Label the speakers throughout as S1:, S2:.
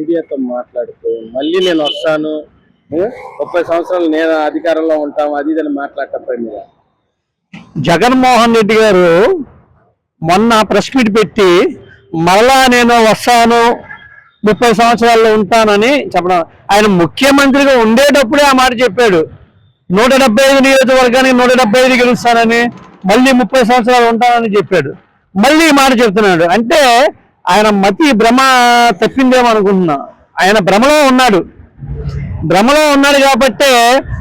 S1: మీడియాతో మాట్లాడుతూ మళ్ళీ నేను వస్తాను ముప్పై సంవత్సరాలు నేను అధికారంలో ఉంటాం అది ఇదని మాట్లాడటం మీద
S2: జగన్మోహన్ రెడ్డి గారు మొన్న ప్రెస్ మీట్ పెట్టి మరలా నేను వస్తాను ముప్పై సంవత్సరాల్లో ఉంటానని చెప్పడం. ఆయన ముఖ్యమంత్రిగా ఉండేటప్పుడే ఆ మాట చెప్పాడు. నూట డెబ్బై ఐదు నియోజకవర్గానికి నూట డెబ్బై ఐదు గెలుస్తానని మళ్ళీ ముప్పై సంవత్సరాలు ఉంటానని చెప్పాడు. మళ్ళీ మాట చెప్తున్నాడు. అంటే ఆయన మతి భ్రమ తప్పిందేమో అనుకుంటున్నా ఆయన భ్రమలో ఉన్నాడు. భ్రమలో ఉన్నాడు కాబట్టి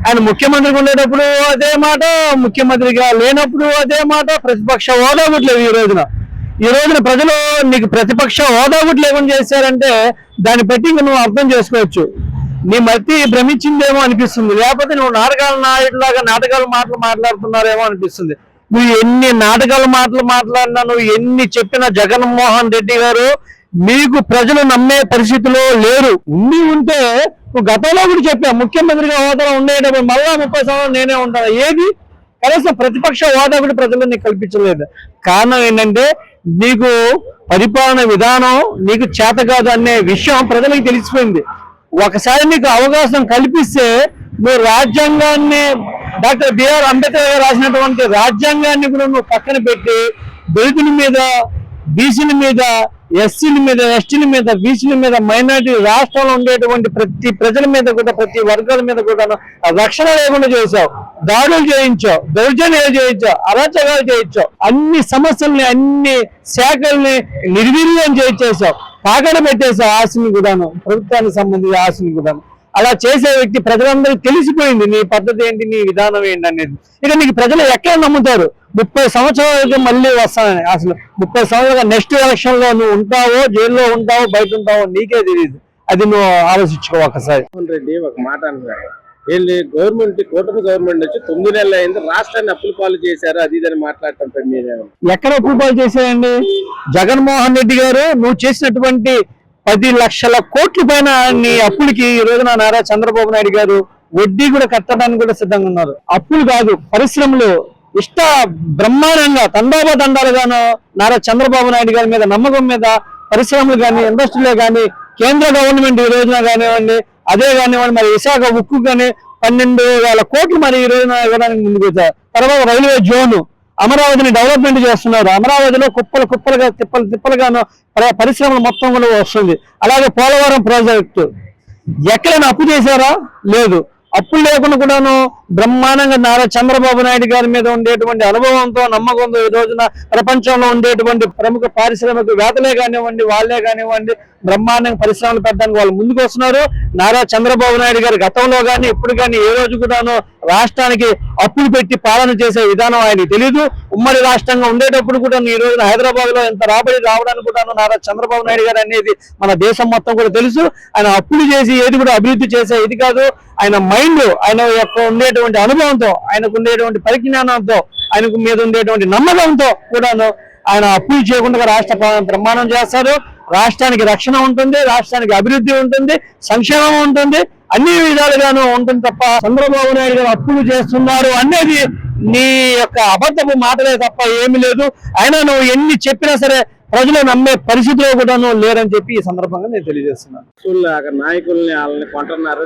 S2: ఆయన ముఖ్యమంత్రిగా ఉండేటప్పుడు అదే మాట ముఖ్యమంత్రిగా లేనప్పుడు అదే మాట ప్రతిపక్ష హోదా కూడా లేవు ఈ రోజున. ఈ రోజున ప్రజలు నీకు ప్రతిపక్ష హోదా కూడా లేకుండా చేశారంటే దాన్ని బట్టి నువ్వు అర్థం చేసుకోవచ్చు. నీ మతి భ్రమించిందేమో అనిపిస్తుంది. లేకపోతే నువ్వు నాటకాల నాయకులాగా నాటకాలు మాటలు మాట్లాడుతున్నారేమో అనిపిస్తుంది. నువ్వు ఎన్ని నాటకాల మాటలు మాట్లాడినా నువ్వు ఎన్ని చెప్పినా జగన్మోహన్ రెడ్డి గారు మీకు ప్రజలు నమ్మే పరిస్థితిలో లేరు. ఉండి ఉంటే నువ్వు గతంలో కూడా చెప్పా ముఖ్యమంత్రిగా హోదాలో ఉండేటప్పుడు మళ్ళా ముప్పై సంవత్సరాలు నేనే ఉంటాను ఏది? కనీసం ప్రతిపక్ష హోదా కూడా ప్రజలని కల్పించలేదు. కారణం ఏంటంటే నీకు పరిపాలన విధానం నీకు చేత కాదు అనే విషయం ప్రజలకు తెలిసిపోయింది. ఒకసారి నీకు అవకాశం కల్పిస్తే నువ్వు రాజ్యాంగాన్ని డాక్టర్ బిఆర్ అంబేద్కర్ గారు రాసినటువంటి రాజ్యాంగాన్ని కూడా నువ్వు పక్కన పెట్టి దళితుల మీద బీసీల మీద ఎస్సీల మీద ఎస్టీల మీద బీసీల మీద మైనారిటీ రాష్ట్రంలో ఉండేటువంటి ప్రతి ప్రజల మీద కూడా ప్రతి వర్గాల మీద కూడా రక్షణ లేకుండా చేశావు. దాడులు చేయించావు దౌర్జన్యాలు చేయించావు అరాచకాలు చేయించావు. అన్ని సమస్యల్ని అన్ని శాఖల్ని నిర్వీర్యం చేయించేసావు పాకడ పెట్టేశావు ఆశని కూడాను ప్రభుత్వానికి సంబంధించిన ఆశని కూడాను. అలా చేసే వ్యక్తి ప్రజలందరికీ తెలిసిపోయింది నీ పద్ధతి ఏంటి నీ విధానం ఏంటి అనేది. ఇక నీకు ప్రజలు ఎక్కడ నమ్ముతారు? ముప్పై సంవత్సరాలకి మళ్ళీ వస్తానని. అసలు ముప్పై సంవత్సరాల నెక్స్ట్ ఎలక్షన్లో నువ్వు ఉంటావో జైల్లో ఉంటావో బయట ఉంటావో నీకే తెలియదు అది నువ్వు ఆలోచించుకో ఒకసారి.
S1: రెడ్డి ఒక మాట అన్నారు వీళ్ళు గవర్నమెంట్ కూటమి గవర్నమెంట్ వచ్చి తొమ్మిది నెలలు అయింది రాష్ట్రాన్ని అప్పుల పాలు చేశారు? అది ఇదని మాట్లాడటం
S2: ఎక్కడ అప్రూవల్ చేశాయండి జగన్మోహన్ రెడ్డి గారు నువ్వు చేసినటువంటి పది లక్షల కోట్ల పైన అప్పులకి ఈ రోజున నారా చంద్రబాబు నాయుడు గారు వడ్డీ కూడా కట్టడానికి కూడా సిద్ధంగా ఉన్నారు. అప్పులు కాదు పరిశ్రమలు ఇష్ట బ్రహ్మాండంగా తండోప దండాలుగాను నారా చంద్రబాబు నాయుడు గారి మీద నమ్మకం మీద పరిశ్రమలు కానీ ఇండస్ట్రీలే కానీ కేంద్ర గవర్నమెంట్ ఈ రోజున కానివ్వండి అదే కానివ్వండి మరి విశాఖ ఉక్కు కానీ పన్నెండు వేల కోట్లు మరి ఈ రోజున ఇవ్వడానికి ముందుకు తర్వాత రైల్వే జోను అమరావతిని డెవలప్మెంట్ చేస్తున్నారు. అమరావతిలో కుప్పలు కుప్పలుగా తిప్పలు తిప్పలుగాను పరిశ్రమలు మొత్తం కూడా వస్తుంది. అలాగే పోలవరం ప్రాజెక్టు. ఎక్కడైనా అప్పు చేశారా? లేదు. అప్పులు లేకుండా కూడాను బ్రహ్మాండంగా నారా చంద్రబాబు నాయుడు గారి మీద ఉండేటువంటి అనుభవంతో నమ్మకంతో ఈ రోజున ప్రపంచంలో ఉండేటువంటి ప్రముఖ పారిశ్రామిక వేతలే కానివ్వండి వాళ్ళే కానివ్వండి బ్రహ్మాండంగా పరిశ్రమలు పెట్టడానికి వాళ్ళు ముందుకు వస్తున్నారు నారా చంద్రబాబు నాయుడు గారు గతంలో కానీ ఇప్పుడు కానీ ఏ రోజు కూడాను రాష్ట్రానికి అప్పులు పెట్టి పాలన చేసే విధానం ఆయనకి తెలియదు ఉమ్మడి రాష్ట్రంగా ఉండేటప్పుడు కూడా ఈ రోజున హైదరాబాద్లో ఎంత రాబడి రావడానికి కూడా నారా చంద్రబాబు నాయుడు గారు అనేది మన దేశం మొత్తం కూడా తెలుసు. ఆయన అప్పులు చేసి ఏది కూడా అభివృద్ధి చేసే ఇది కాదు. ఆయన మైండ్ ఆయన యొక్క ఉండేటువంటి అనుభవంతో ఆయనకు ఉండేటువంటి పరిజ్ఞానంతో ఆయనకు మీద ఉండేటువంటి నమ్మకంతో కూడాను ఆయన అప్పులు చేయకుండా రాష్ట్ర పాలన ప్రమాణం చేస్తారు. రాష్ట్రానికి రక్షణ ఉంటుంది రాష్ట్రానికి అభివృద్ధి ఉంటుంది సంక్షేమం ఉంటుంది అన్ని విధాలుగాను ఉంటుంది తప్ప చంద్రబాబు నాయుడు గారు అప్పులు చేస్తున్నారు అనేది నీ యొక్క అబద్ధపు మాటలే తప్ప ఏమీ లేదు. అయినా నువ్వు ఎన్ని చెప్పినా సరే ప్రజలు నమ్మే పరిస్థితిలో కూడాను లేరని చెప్పి ఈ సందర్భంగా నేను తెలియజేస్తున్నాను.
S1: అక్కడ నాయకుల్ని వాళ్ళని కొంటున్నారు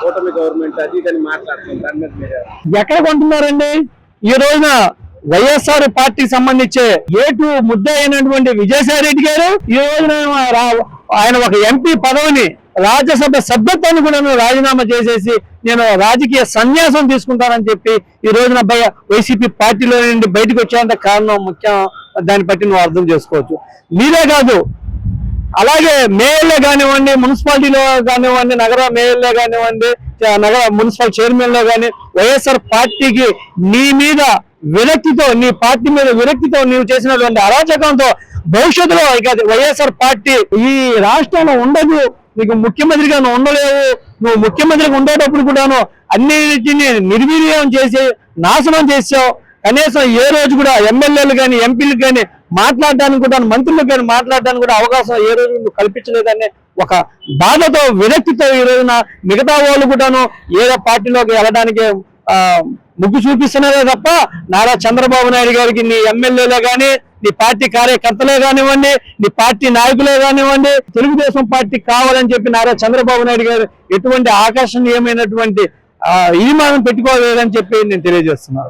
S1: కూటమి గవర్నమెంట్ అది మీద మీరు
S2: ఎక్కడ కొంటున్నారండి? ఈ రోజున వైఎస్ఆర్ పార్టీకి సంబంధించే ఏటు ముద్ద అయినటువంటి విజయసాయి రెడ్డి గారు ఈ రోజున ఆయన ఒక ఎంపీ పదవిని రాజ్యసభ సభ్యత్వాన్ని కూడా రాజీనామా చేసేసి నేను రాజకీయ సన్యాసం తీసుకుంటానని చెప్పి ఈ రోజున వైసీపీ పార్టీలో నుండి బయటకు వచ్చేంత కారణం ముఖ్యం దాన్ని బట్టి నువ్వు అర్థం చేసుకోవచ్చు. మీరే కాదు అలాగే మేయర్లే కానివ్వండి మున్సిపాలిటీలో కానివ్వండి నగర మేయర్లే కానివ్వండి నగర మున్సిపల్ చైర్మన్లో కానీ వైఎస్ఆర్ పార్టీకి నీ మీద విరక్తితో నీ పార్టీ మీద విరక్తితో నీవు చేసినటువంటి అరాచకంతో భవిష్యత్తులో ఇక వైఎస్ఆర్ పార్టీ ఈ రాష్ట్రంలో ఉండదు. నీకు ముఖ్యమంత్రిగా నువ్వు ఉండలేవు. నువ్వు ముఖ్యమంత్రిగా ఉండేటప్పుడు కూడాను అన్నిటిని నిర్వీర్యం చేసి నాశనం చేసావు కనీసం ఏ రోజు కూడా ఎమ్మెల్యేలు కానీ ఎంపీలు కానీ మాట్లాడడానికి కూడా మంత్రులకు కానీ మాట్లాడడానికి కూడా అవకాశం ఏ రోజు నువ్వు కల్పించలేదనే ఒక బాధతో విరక్తితో ఈ రోజున మిగతా వాళ్ళు కూడాను ఏదో పార్టీలోకి వెళ్ళడానికి ముగ్గు చూపిస్తున్నారే తప్ప నారా చంద్రబాబు నాయుడు గారికి నీ ఎమ్మెల్యేలే కానీ నీ పార్టీ కార్యకర్తలే కానివ్వండి నీ పార్టీ నాయకులే కానివ్వండి తెలుగుదేశం పార్టీ కావాలని చెప్పి నారా చంద్రబాబు నాయుడు గారు ఎటువంటి ఆకర్షణీయమైనటువంటి ఈమానం ఈ పెట్టుకోలేదని చెప్పి నేను తెలియజేస్తున్నాను.